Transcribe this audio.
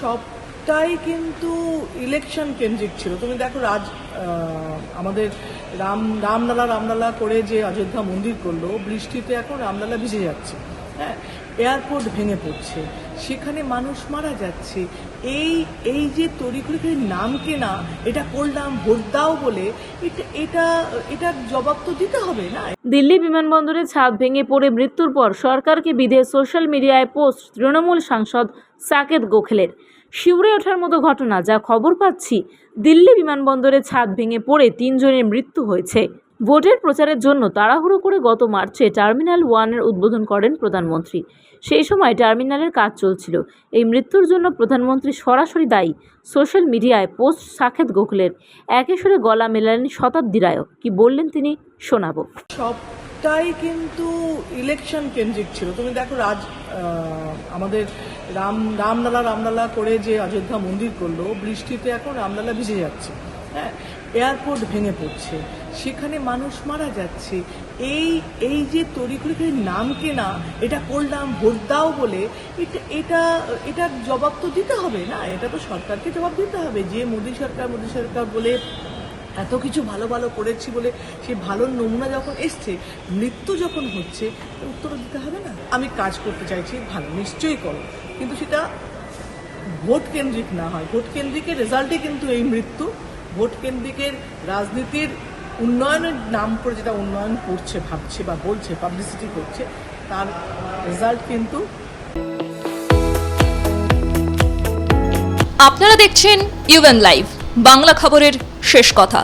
সবটাই কিন্তু ইলেকশন কেন্দ্রিক ছিল। তুমি দেখো রাজ আমাদের রাম, রামলালা রামলালা করে যে অযোধ্যা মন্দির করল, বৃষ্টিতে এখন রামলালা ভিজে যাচ্ছে। হ্যাঁ? এয়ারপোর্ট ভেঙে পড়ছে। সেখানে মানুষ মারা যাচ্ছে। এই এই যে তরিগুলিকে নাম কেনা, এটা করলাম ভোট দাও বলে, এটা এটা, এটার জবাব তো দিতে হবে না। দিল্লি বিমানবন্দরে ছাদ ভেঙে পড়ে মৃত্যুর পর সরকারকে বিধে সোশ্যাল মিডিয়ায় পোস্ট তৃণমূল সাংসদ সাকেত গোখলের। শিউরে ওঠার মতো ঘটনা, যা খবর পাচ্ছি, দিল্লি বিমানবন্দরে ছাদ ভেঙে পড়ে তিনজনের মৃত্যু হয়েছে। ভোটের প্রচারের জন্য তাড়াহুড়ো করে গত মার্চে টার্মিনাল ওয়ানের উদ্বোধন করেন প্রধানমন্ত্রী। সেই সময় টার্মিনালের কাজ চলছিল। এই মৃত্যুর জন্য প্রধানমন্ত্রী সরাসরি দায়ী। সোশ্যাল মিডিয়ায় পোস্ট সাকেত গোখলের। একে সুরে গলা মেলালেন শতাব্দী রায়ও কি বললেন তিনি, শোনাবো। সবটাই কিন্তু ইলেকশন কেন্দ্রিক ছিল। তুমি দেখো রাজ আমাদের রাম, রামলালা রামলালা করে যে অযোধ্যা মন্দির করল, বৃষ্টিতে এখন রামলালা ভিজে যাচ্ছে। হ্যাঁ এয়ারপোর্ট ভেঙে পড়ছে, সেখানে মানুষ মারা যাচ্ছে। এই এই যে তরিগুলিকে নাম কেনা, এটা করলাম ভোট দাও বলে, এটা এটা এটার জবাব তো দিতে হবে না, এটা তো সরকারকে জবাব দিতে হবে। যে মোদী সরকার মোদী সরকার বলে এত কিছু ভালো ভালো করেছি বলে সেই ভালো নমুনা যখন এসছে, মৃত্যু যখন হচ্ছে উত্তর দিতে হবে না। আমি কাজ করতে চাইছি, ভালো নিশ্চয়ই করো। কিন্তু সেটা ভোট কেন্দ্রিক না হয়। ভোট কেন্দ্রিকের রেজাল্টে কিন্তু এই মৃত্যু। ভোট কেন্দ্রিকের রাজনীতির উন্নয়নের নাম করে যেটা উন্নয়ন করছে, ভাবছে বা বলছে পাবলিসিটি করছে, তার রেজাল্ট কিন্তু আপনারা দেখছেন ইউএন লাইভ বাংলা খবরের শেষ কথা।